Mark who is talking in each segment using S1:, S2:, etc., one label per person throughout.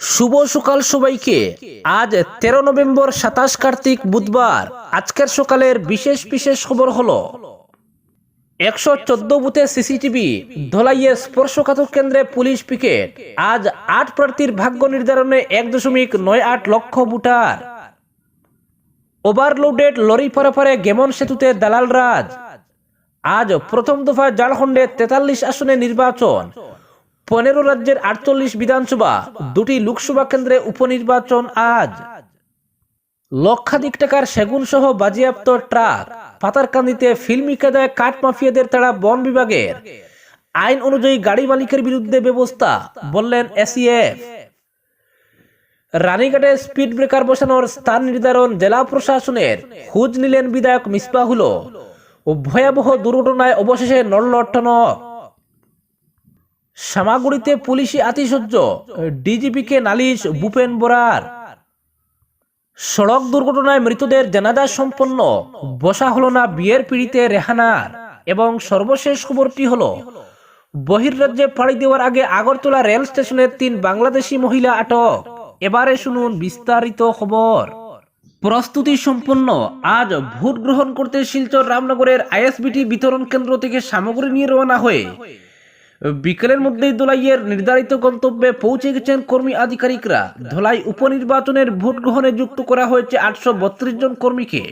S1: শুভ সকাল সবাইকে। আজ তেরো নভেম্বর সাতাশ কার্তিক বুধবার। আজকের সকালের বিশেষ বিশেষ খবর হলো, একশো চোদ্দ বুথে সিসিটিভি ধলাইয়ে স্পর্শকাতক কেন্দ্রে পুলিশ পিকেট। আজ আট প্রার্থীর ভাগ্য নির্ধারণে এক দশমিক নয় আট লক্ষ ভোটার। ওভারলোডেড লরি পারাপারে গেমন সেতুতে দালাল রাজ আজ প্রথম দফা ঝাড়খণ্ডে তেতাল্লিশ আসনে নির্বাচন। পনেরো রাজ্যের আটচল্লিশ বিধানসভা, দুটি লোকসভা কেন্দ্রে উপনির্বাচন আজ। লক্ষাধিক টাকার সেগুন সহ বাজেয়াপ্ত ট্রাক পাতারকান্দিতে ফিল্মি কাদায় কাঠ মাফিয়াদের তারা বন বিভাগের। আইন অনুযায়ী গাড়ি মালিকের বিরুদ্ধে ব্যবস্থা, বললেন এসিএফ রানীঘাটে স্পিড ব্রেকার বসানোর স্থান নির্ধারণ জেলা প্রশাসনের, খুঁজ নিলেন বিধায়ক মিসবাহুল ভয়াবহ দুর্ঘটনায় অবশেষে নড়ল টনক সামাগুড়িতে পুলিশি আতিশয্য, ডিজিপিকে নালিশ ভূপেন বোরার। সড়ক দুর্ঘটনায় মৃতদের জানাজা সম্পন্ন, বসা হলো না বিয়ের পিড়িতে রেহানার এবং সর্বশেষ খবরটি হলো, বহির্রাজ্যে পাড়ি দেওয়ার আগে আগরতলা রেল স্টেশনে তিন বাংলাদেশি মহিলা আটক। এবারে শুনুন বিস্তারিত খবর। প্রস্তুতি সম্পন্ন, আজ ভোট গ্রহণ করতে শিলচর রামনগরের আইএসবিটি বিতরণ কেন্দ্র থেকে সামগ্রী নিয়ে রওনা হয়ে বিকেলের মধ্যেই ধোলাইয়ের নির্ধারিত গন্তব্যে পৌঁছে গেছেন কর্মী আধিকারিকরা। ধলাই উপনির্বাচনের ভোট গ্রহণে যুক্ত করা হয়েছে আটশো বত্রিশ জন কর্মীকে।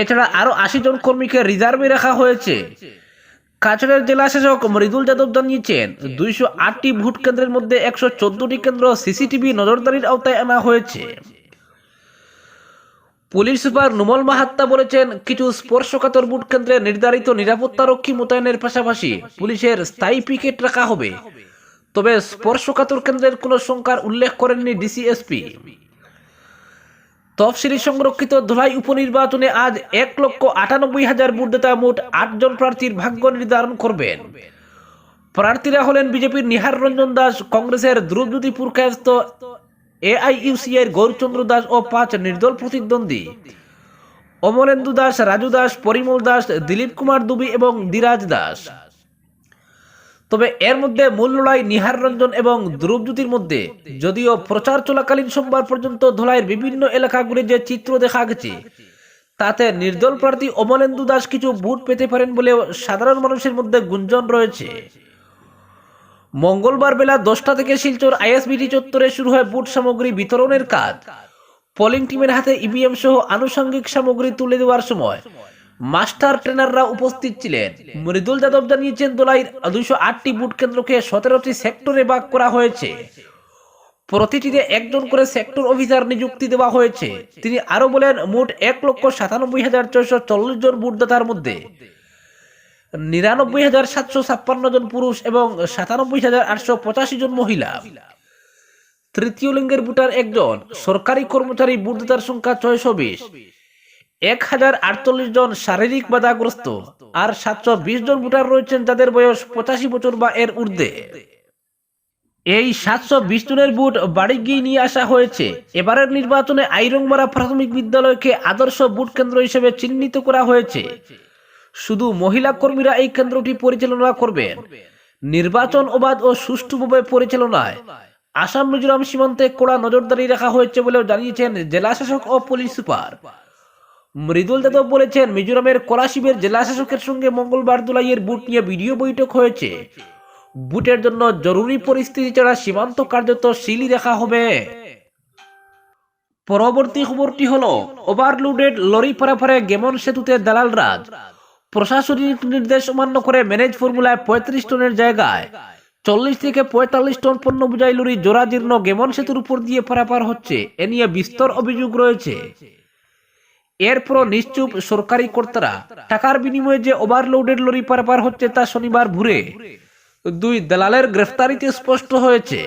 S1: এছাড়া আরও আশি জন কর্মীকে রিজার্ভে রাখা হয়েছে। কাছাড়ের জেলা শাসক মৃদুল যাদব জানিয়েছেন, দুইশো আটটি ভোট কেন্দ্রের মধ্যে একশো চোদ্দটি কেন্দ্র সিসিটিভি নজরদারির আওতায় আনা হয়েছে। পুলিশ সুপার নুমল মাহাত্তা বলেছেন, কিছু স্পর্শকাতর বুট কেন্দ্রে নির্ধারিত নিরাপত্তারক্ষী মোতায়েনের পাশাপাশি পুলিশের স্থায়ী পিকেট রাখা হবে। তবে স্পর্শকাতর কেন্দ্রের কোনো সংখ্যার উল্লেখ করেননি ডিসিএসপি। তফসিলি সংরক্ষিত ধলাই উপনির্বাচনে আজ এক লক্ষ আটানব্বই হাজার ভোটদাতা মোট আটজন প্রার্থীর ভাগ্য নির্ধারণ করবেন। প্রার্থীরা হলেন বিজেপির নিহার রঞ্জন দাস, কংগ্রেসের ধ্রুবজ্যোতিপুর কায়স্থ এআইইউসিআইয়ের গৌরচন্দ্র দাস ও পাঁচ নির্দল প্রতিদ্বন্দ্বী। অমলেন্দু দাস, রাজু দাস, পরিমল দাস, দিলীপ কুমার দুবি এবং ধীরাজ দাস। তবে এর মধ্যে মূল লড়াই নিহার রঞ্জন এবং ধ্রুবজ্যোতির মধ্যে। যদিও প্রচার চলাকালীন সোমবার পর্যন্ত ধলাইয়ের বিভিন্ন এলাকাগুলি যে চিত্র দেখা গেছে, তাতে নির্দল প্রার্থী অমলেন্দু দাস কিছু ভোট পেতে পারেন বলেও সাধারণ মানুষের মধ্যে গুঞ্জন রয়েছে। মঙ্গলবার বেলা দশটা থেকে শিলচর আইএসবিটি চত্বরে শুরু হয় বুট সামগ্রী বিতরণের কাজ। পোলিং টিমের হাতে ইভিএম সহ আনুষঙ্গিক সামগ্রী তুলে দেওয়ার সময় মাস্টার ট্রেনাররা উপস্থিত ছিলেন। মৃদুল যাদব জানিয়েছেন দোলাইয়ের দুইশো আটটি বুট কেন্দ্রকে সতেরোটি সেক্টরে ভাগ করা হয়েছে। প্রতিটিতে একজন করে সেক্টর অফিসার নিযুক্তি দেওয়া হয়েছে। তিনি আরও বলেন, মোট এক লক্ষ সাতানব্বই হাজার ছয়শো চল্লিশ জন বুটদাতার মধ্যে নিরানব্বই হাজার সাতশো ছাপ্পান্ন জন পুরুষ এবং সাতানব্বই হাজার আটশো পঁচাশি জন মহিলা। তৃতীয় লিঙ্গের ভোটার একজন, সরকারি কর্মচারী ভোটদাতার সংখ্যা ছয়শো বিশ। এক হাজার আটচল্লিশ জন শারীরিক বাধাগ্রস্ত আর সাতশো বিশ জন ভোটার রয়েছেন যাদের বয়স পঁচাশি বছর বা এর ঊর্ধ্বে। এই সাতশো বিশ জনের ভোট বাড়ি গিয়ে নিয়ে আসা হয়েছে। এবারের নির্বাচনে আইরংমারা প্রাথমিক বিদ্যালয়কে আদর্শ ভোট কেন্দ্র হিসেবে চিহ্নিত করা হয়েছে। শুধু মহিলা কর্মীরা এই কেন্দ্রটি পরিচালনা করবেন। নির্বাচন অবাধ ও সুষ্ঠুভাবে পরিচালনায় আসাম, মিজোরাম সীমান্তে কড়া নজরদারি রাখা হয়েছে বলেও জানিয়েছেন জেলা শাসক ও পুলিশ সুপার। মৃদুল যাদব বলেছেন, মিজোরামের কলাশিবের জেলা শাসকের সঙ্গে মঙ্গলবার দোলাইয়ের বুট নিয়ে ভিডিও বৈঠক হয়েছে। বুটের জন্য জরুরি পরিস্থিতি ছাড়া সীমান্ত কার্যত সিলি দেখা হবে। পরবর্তী খবরটি হলো, ওভারলোডেড লরি পারাপারে গেমন সেতুতে দালাল রাজ প্রশাসনিক নির্দেশ অমান্য করে ম্যানেজ ফর্মুলায় পঁয়ত্রিশ টনের জায়গায় চল্লিশ থেকে পঁয়তাল্লিশ টন পণ্য বোঝাই লরি জোড়াজীর্ণ গেমন সেতুর উপর দিয়ে পারাপার হচ্ছে। এ নিয়ে বিস্তর অভিযোগ রয়েছে। এরপর নিশ্চুপ সরকারি কর্তারা টাকার বিনিময়ে যে ওভারলোডেড লরি পারাপার হচ্ছে তা শনিবার ভুরে দুই দালালের গ্রেফতারিতে স্পষ্ট হয়েছে।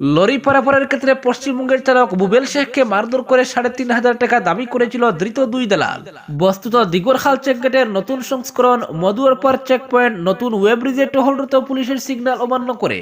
S1: লরি পারাপারের ক্ষেত্রে পশ্চিমবঙ্গের চালক বুবেল শেখকে মারধর করে সাড়ে তিন হাজার টাকা দাবি করেছিল ধৃত দুই দালাল। বস্তুত দিগরখাল চেকগেটের নতুন সংস্করণ মধুয়ারপার চেক পয়েন্ট নতুন ওয়েব ব্রিজে টহলরত পুলিশের সিগন্যাল অমান্য করে।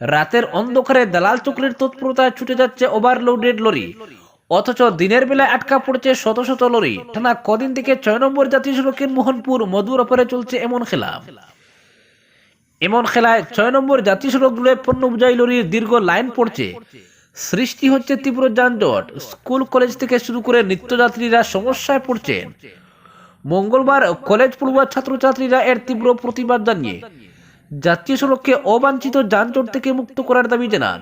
S1: রাতের অন্ধকারে দালাল চক্রের তৎপরতায় ছুটে যাচ্ছে ওভারলোডেড লরি। অথচ দিনের বেলায় আটকা পড়েছে শত শত লরি। টানা কদিন থেকে ছয় নম্বর জাতীয় সড়কের মোহনপুর মধুর অপরে চলছে এমন খেলা। এমন খেলায় ছয় নম্বর জাতীয় সড়ক ধরে পণ্য বোঝাই লরির দীর্ঘ লাইন পড়ছে। সৃষ্টি হচ্ছে তীব্র যানজট। স্কুল, কলেজ থেকে শুরু করে নিত্যযাত্রীরা সমস্যায় পড়ছেন। মঙ্গলবার কলেজ পড়ুয়া ছাত্রছাত্রীরা এর তীব্র প্রতিবাদ জানিয়ে জাতীয় সড়ককে অবাঞ্ছিত যানজট থেকে মুক্ত করার দাবি জানান।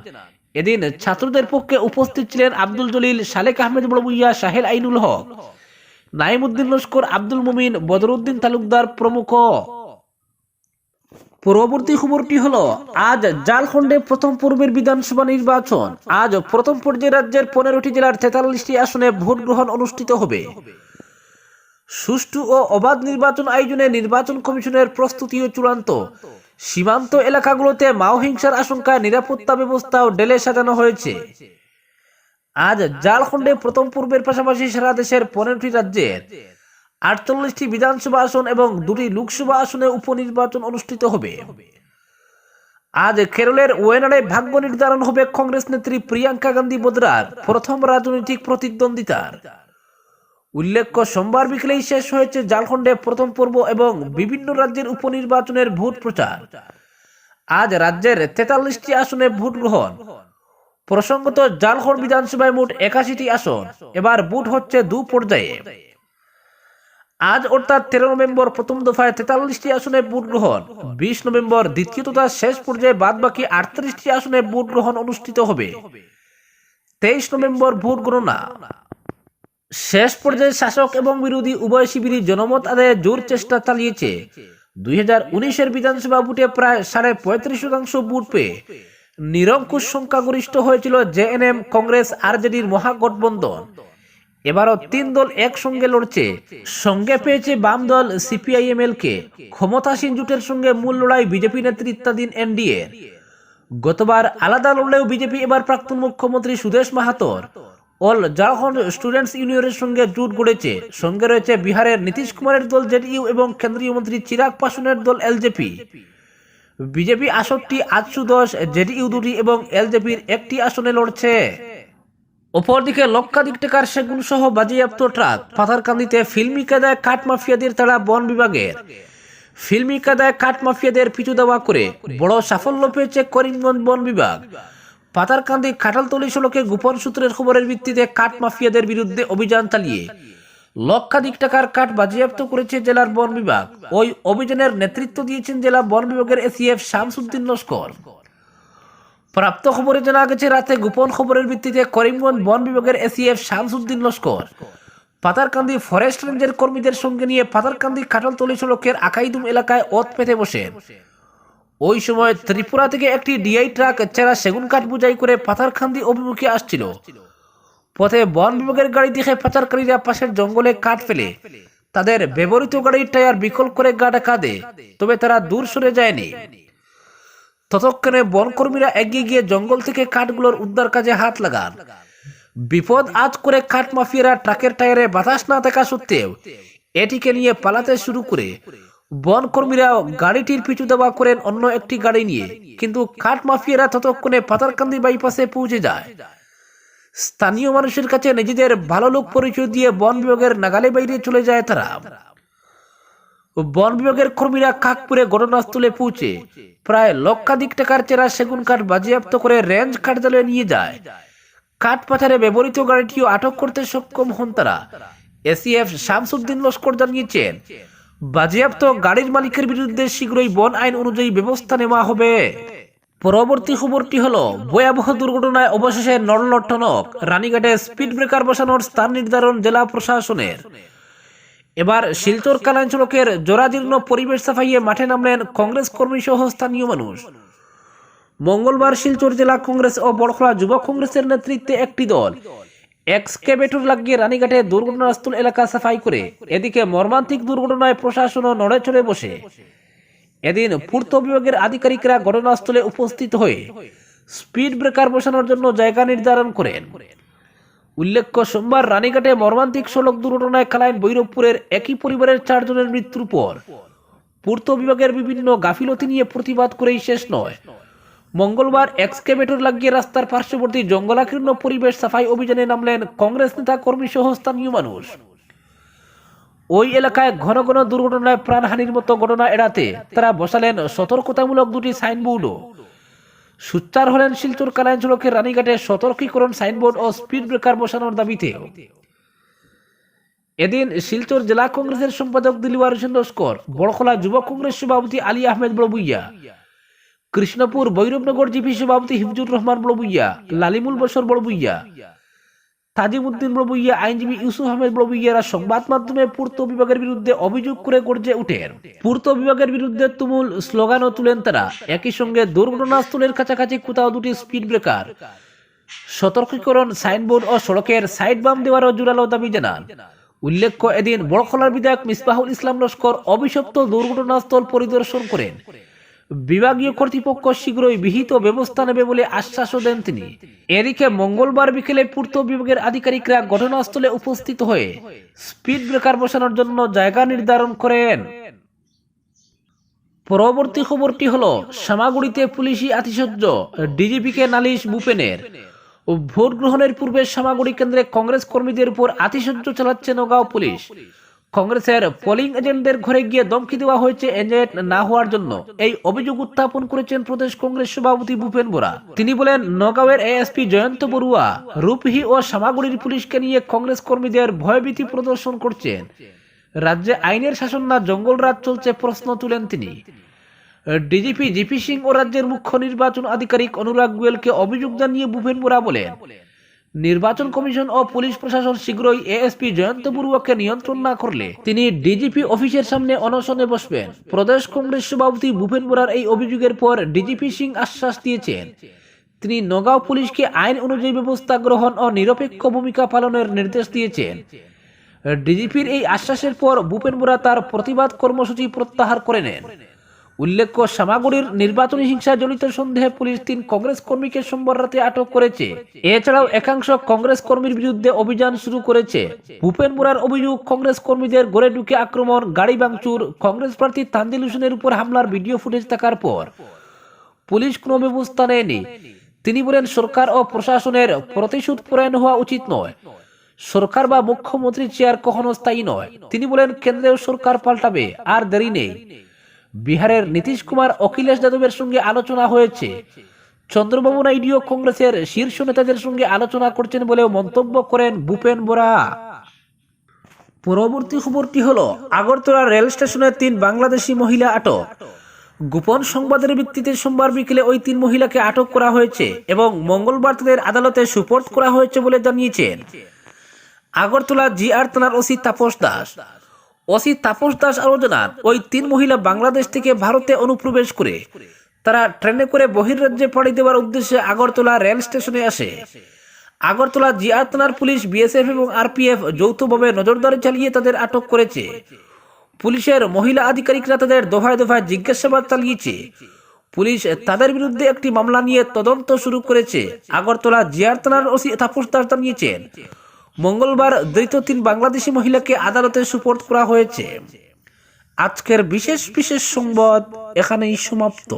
S1: এদিন ছাত্রদের পক্ষে উপস্থিত ছিলেন আব্দুল জলিল, শালেক আহমেদ বড়বুইয়া, শাহেল আইনুল হক। নাইমুদ্দিন লস্কর, আব্দুল মুমিন, বদরুদ্দিন তালুকদার প্রমুখ। পরবর্তী খবরটি হলো, আজ ঝাড়খণ্ডে প্রথম পর্বের বিধানসভা নির্বাচন। আজ প্রথম পর্যায়ে রাজ্যের পনেরোটি জেলার তেতাল্লিশটি আসনে ভোট গ্রহণ অনুষ্ঠিত হবে। সুষ্ঠু ও অবাধ নির্বাচন আয়োজনে নির্বাচন কমিশনের প্রস্তুতিও চূড়ান্ত। সীমান্ত এলাকাগুলোতে মাও হিংসার আশঙ্কায় নিরাপত্তা ব্যবস্থাও ডেলে সাজানো হয়েছে। আজ ঝাড়খণ্ডে প্রথম পূর্বের পাশাপাশি সারা দেশের পনেরোটি রাজ্যের আটচল্লিশটি বিধানসভা আসন এবং দুটি লোকসভা আসনে উপনির্বাচন অনুষ্ঠিত হবে। আজ কেরলের ওয়েনারে ভাগ্য নির্ধারণ হবে কংগ্রেস নেত্রী প্রিয়াঙ্কা গান্ধী বদ্রার, প্রথম রাজনৈতিক প্রতিদ্বন্দ্বিতার। উল্লেখ্য, সোমবার বিকেলেই শেষ হয়েছে ঝাড়খণ্ডে প্রথম পর্ব এবং বিভিন্ন রাজ্যের উপনির্বাচনের ভোট প্রচার। আজ রাজ্যের তেতাল্লিশটি আসনে ভোট গ্রহণ। প্রসঙ্গত, ঝাড়খণ্ড বিধানসভায় মোট একাশিটি আসন। এবার ভোট হচ্ছে দু পর্যায়ে আজ অর্থাৎ তেরো নভেম্বর প্রথম দফায় তেতাল্লিশটি আসনে ভোট গ্রহণ। বিশ নভেম্বর দ্বিতীয় তথা শেষ পর্যায়ে বাদ বাকি আটত্রিশটি আসনে ভোট গ্রহণ অনুষ্ঠিত হবে। তেইশ নভেম্বর ভোট গণনা। শেষ পর্যায়ে শাসক এবং বিরোধী উভয় শিবিরই জনমত আদায়ে জোর চেষ্টা চালিয়েছে। দুই হাজার উনিশের বিধানসভা ভোটে প্রায় সাড়ে পঁয়ত্রিশ শতাংশ ভোট পেয়ে নিরঙ্কুশ সংখ্যাগরিষ্ঠ হয়েছিল জেএনএম কংগ্রেস আরজেডির মহাগঠবন্ধন। এবারও তিন দল একসঙ্গে লড়ছে। সঙ্গে পেয়েছে বাম দল সিপিআইএমএল কে ক্ষমতাসীন জোটের সঙ্গে মূল লড়াই বিজেপি নেতৃত্বাধীন এনডিএ। গতবার আলাদা লড়লেও বিজেপি এবার প্রাক্তন মুখ্যমন্ত্রী সুদেশ মাহাতোর। অল ঝাড়খণ্ড স্টুডেন্টস ইউনিয়নের সঙ্গে জোট গড়েছে। সঙ্গে রয়েছে বিহারের নীতিশ কুমারের দল জেডিইউ এবং কেন্দ্রীয় মন্ত্রী চিরাগ পাসওয়ানের দল এলজেপি বিজেপি আসনটি আটশো দশ জেডিইউ দুটি এবং এলজেপির একটি আসনে লড়ছে। অপরদিকে লক্ষাধিক টাকার সেগুন সহ বাজেয়াপ্ত ট্রাক পাথারকান্দিতে ফিল্মি কাদায় কাঠ মাফিয়াদের তারা বন বিভাগের। ফিল্মি কাদায় কাঠ মাফিয়াদের পিছু দেওয়া করে বড় সাফল্য পেয়েছে করিমগঞ্জ বন বিভাগ। পাতারকান্দি খাটালতলি সড়কে গোপন সূত্রের খবরের ভিত্তিতে কাঠ মাফিয়াদের বিরুদ্ধে অভিযান চালিয়ে লক্ষাধিক টাকার কাঠ বাজেয়াপ্ত করেছে জেলার বন বিভাগ। ওই অভিযানের নেতৃত্ব দিয়েছেন জেলা বন বিভাগের এসিএফ শামসুদ্দিন লস্কর। প্রাপ্ত খবরে জানা গেছে রাতে গোপন খবরের ভিত্তিতে করিমগঞ্জ বন বিভাগের এসিএফ শামসুদ্দিন লস্কর। পাতারকান্দি ফরেস্ট রেঞ্জের কর্মীদের সঙ্গে নিয়ে পাতারকান্দি কাটালতলি সড়কের আকাইদুম এলাকায় ওত পেতে বসেন। ওই সময় ত্রিপুরা থেকে একটি ডিআই ট্রাক চেরা সেগুন কাঠ বুঝাই করে পাথারকান্দি অভিমুখে আসছিল। পথে বন বিভাগের গাড়ি দেখে পাচারকারীরা পাশের জঙ্গলে কাঠ ফেলে। তাদের ব্যবহৃত গাড়ির টায়ার বিকল করে গাড়া কাঁদে তবে তারা দূর সরে যায়নি। ততক্ষণে বনকর্মীরা এগিয়ে গিয়ে জঙ্গল থেকে কাঠগুলোর উদ্ধার কাজে হাত লাগান। বিপদ আজ করে কাঠ মাফিয়ারা ট্রাকের টায়ারে বাতাস না থাকা সত্ত্বেও এটিকে নিয়ে পালাতে শুরু করে। বনকর্মীরা গাড়িটির পিছু দেওয়া করেন অন্য একটি গাড়ি নিয়ে, কিন্তু কাঠ মাফিয়ারা ততক্ষণে পাতারকান্দি বাইপাসে পৌঁছে যায়। স্থানীয় মানুষের কাছে নিজেদের ভালো লোক পরিচয় দিয়ে বন বিভাগের নাগালে বাইরে চলে যায় তারা। বন বিভাগের কর্মীরা কাকপুরে ঘটনাস্থলে পৌঁছে প্রায় লক্ষাধিক টাকার চেরা সেগুন কাঠ বাজেয়াপ্ত করে রেঞ্জ কার্যালয়ে নিয়ে যায়। কাঠ পাচারে ব্যবহৃত গাড়িটিও আটক করতে সক্ষম হন তারা। এসিএফ শামসুদ্দিন লস্কর জানিয়েছেন, বাজেয়াপ্ত গাড়ির মালিকের বিরুদ্ধে শীঘ্রই বন আইন অনুযায়ী ব্যবস্থা নেওয়া হবে। পরবর্তী খবরটি হল, ভয়াবহ দুর্ঘটনায় অবশেষে নরলটনক রানীঘাটে স্পিড ব্রেকার বসানোর স্থান নির্ধারণ জেলা প্রশাসনের। এবার শিলচর কালাঞ্চলকের জরাজীর্ণ পরিবেশ সাফাইয়ে মাঠে নামলেন কংগ্রেস কর্মী সহ স্থানীয় মানুষ। মঙ্গলবার শিলচর জেলা কংগ্রেস ও বড়খলা যুব কংগ্রেসের নেতৃত্বে একটি দল এক্সকেভেটর লাগিয়ে রানীঘাটে দুর্ঘটনাস্থল এলাকা সাফাই করে, এদিকে মর্মান্তিক দুর্ঘটনায় প্রশাসনও নড়ে চড়ে বসে। এদিন পূর্ত বিভাগের আধিকারিকরা ঘটনাস্থলে উপস্থিত হয়ে স্পিড ব্রেকার বসানোর জন্য জায়গা নির্ধারণ করেন। উল্লেখ্য, সোমবার রানীঘাটে মর্মান্তিক সড়ক দুর্ঘটনায় খালাইন ভৈরবপুরের একই পরিবারের চারজনের মৃত্যুর পর পূর্ত বিভাগের বিভিন্ন গাফিলতি নিয়ে প্রতিবাদ করেই শেষ নয়। মঙ্গলবার এক্সকেভেটর লাগিয়ে রাস্তার পার্শ্ববর্তী জঙ্গলাকীর্ণ পরিবেশ সাফাই অভিযানে নামলেন কংগ্রেস নেতা কর্মী সহ স্থানীয় মানুষ। ওই এলাকায় ঘন ঘন দুর্ঘটনায় প্রাণহানির মতো ঘটনা এড়াতে তারা বসালেন সতর্কতামূলক দুটি সাইনবোর্ডও। সুচ্চার হলেন শিলচর সড়কের রানীঘাটে সতর্কীকরণ সাইনবোর্ড ও স্পিড ব্রেকার বসানোর দাবিতে। এদিন শিলচর জেলা কংগ্রেসের সম্পাদক দিলওয়ার হোসেন লস্কর, বড়খোলা যুব কংগ্রেস সভাপতি আলী আহমেদ বড়বুইয়া, কৃষ্ণপুর বৈরবনগর জিপি সভাপতি হিফজুর রহমান বড়বুইয়া, লালিমুল বসর বড়বুইয়া তাজিমুদ্দিন বড়বুইয়া আইনজীবী ইউসুফ আহমেদ বড়বুইয়ারা সংবাদ মাধ্যমে পূর্ত বিভাগের বিরুদ্ধে অভিযোগ করে গর্জে উঠেন। পূর্ত বিভাগের বিরুদ্ধে তুমুল স্লোগানও তুলেন তারা। একই সঙ্গে দুর্ঘটনাস্থলের কাছাকাছি কোথাও দুটি স্পিড ব্রেকার, সতর্কীকরণ সাইনবোর্ড ও সড়কের সাইড বাম দেওয়ারও জোরালো দাবি জানান। উল্লেখ্য, এদিন বড়খলার বিধায়ক মিসবাহুল ইসলাম লস্কর অভিশপ্ত দুর্ঘটনাস্থল পরিদর্শন করেন। বিভাগীয় কর্তৃপক্ষ শীঘ্রই বিহিত ব্যবস্থা নেবে বলে আশ্বাসও দেন তিনি। এদিকে মঙ্গলবার বিকেলে পূর্ত বিভাগের আধিকারিকরা ঘটনাস্থলে উপস্থিত হয়ে স্পিড ব্রেকার বসানোর জন্য জায়গা নির্ধারণ করেন। পরবর্তী খবরটি হল সামাগুড়িতে পুলিশি আতিশয্য, ডিজিপিকে নালিশ বুপেনের ভোট গ্রহণের পূর্বে সামাগুড়ি কেন্দ্রে কংগ্রেস কর্মীদের উপর আতিশয্য চালাচ্ছে নগাঁও পুলিশ। কংগ্রেসের পোলিং এজেন্টদের ঘরে গিয়ে ধমকি দেওয়া হয়েছে এজেন্ট না হওয়ার জন্য। এই অভিযোগ উত্থাপন করেছেন প্রদেশ কংগ্রেস সভাপতি ভূপেন বোরা। তিনি বলেন নগাঁওয়ের এএসপি জয়ন্ত বড়ুয়া রূপহি ও সামাগুড়ির পুলিশকে নিয়ে কংগ্রেস কর্মীদের ভয়ভীতি প্রদর্শন করছেন। রাজ্যে আইনের শাসন না জঙ্গল রাজ চলছে প্রশ্ন তুলেন তিনি। ডিজিপি জিপি সিং ও রাজ্যের মুখ্য নির্বাচন আধিকারিক অনুরাগ গোয়েলকে অভিযোগ জানিয়ে ভূপেন বোরা বলেন নির্বাচন কমিশন ও পুলিশ প্রশাসন শীঘ্রই এএসপি জয়ন্ত বড়ুয়াকে নিয়ন্ত্রণ না করলে তিনি ডিজিপি অফিসের সামনে অনশনে বসবেন। প্রদেশ কংগ্রেস সভাপতি ভূপেন বোরার এই অভিযোগের পর ডিজিপি সিং আশ্বাস দিয়েছেন, তিনি নগাঁও পুলিশকে আইন অনুযায়ী ব্যবস্থা গ্রহণ ও নিরপেক্ষ ভূমিকা পালনের নির্দেশ দিয়েছেন। ডিজিপির এই আশ্বাসের পর ভূপেন বোরা তার প্রতিবাদ কর্মসূচি প্রত্যাহার করে নেন। উল্লেখ্য, সামাগুড়ির নির্বাচনী হিংসা জড়িত সন্দেহে পুলিশ তিন কংগ্রেস কর্মীকে সোমবার রাতে আটক করেছে। এছাড়াও একাংশ কংগ্রেস কর্মীর বিরুদ্ধে অভিযান শুরু করেছে। ভূপেন বোরার অভিযোগ, কংগ্রেস কর্মীদের গড়ে ঢুকে আক্রমণ, গাড়ি ভাঙচুর, কংগ্রেস প্রার্থী তান্দিল হোসেনের উপর হামলার ভিডিও ফুটেজ থাকার পর পুলিশ কোনো ব্যবস্থা নেয়নি। তিনি বলেন, সরকার ও প্রশাসনের প্রতিশোধ পরায়ণ হওয়া উচিত নয়। সরকার বা মুখ্যমন্ত্রী চেয়ার কখনো স্থায়ী নয়। তিনি বলেন কেন্দ্রীয় সরকার পাল্টাবে, আর দেরি নেই। বিহারের নীতিশ কুমার অখিলেশ যাদবের সঙ্গে আলোচনা হয়েছে। চন্দ্রবাবু নাইডিও কংগ্রেসের শীর্ষ নেতাদের সঙ্গে আলোচনা করছেন বলেও মন্তব্য করেন ভূপেন বোরা। পরবর্তী খবরটি হল, আগরতলা রেল স্টেশনে তিন বাংলাদেশি মহিলা আটক। গোপন সংবাদের ভিত্তিতে সোমবার বিকেলে ওই তিন মহিলাকে আটক করা হয়েছে এবং মঙ্গলবার তাদের আদালতে সুপোর্ট করা হয়েছে বলে জানিয়েছেন। আগরতলা জিআর থানার ওসি তাপস দাস। ওসি তাপস দাস আরও জানান ওই তিন মহিলা বাংলাদেশ থেকে ভারতে অনুপ্রবেশ করে। তারা ট্রেনে করে বহির্রাজ্যে পাড়ি দেওয়ার উদ্দেশ্যে আগরতলা রেল স্টেশনে আসে। আগরতলা থানার পুলিশ, বিএসএফ এবং আরপিএফ যৌথভাবে নজরদারি চালিয়ে তাদের আটক করেছে। পুলিশের মহিলা আধিকারিকরা তাদের দফায় দফায় জিজ্ঞাসাবাদ চালিয়েছে। পুলিশ তাদের বিরুদ্ধে একটি মামলা নিয়ে তদন্ত শুরু করেছে। আগরতলা জিআর থানার ওসি তাপস দাস জানিয়েছেন মঙ্গলবার দ্বৈত তিন বাংলাদেশি মহিলাকে আদালতে সুপোর্ট করা হয়েছে। আজকের বিশেষ বিশেষ সংবাদ এখানেই সমাপ্ত।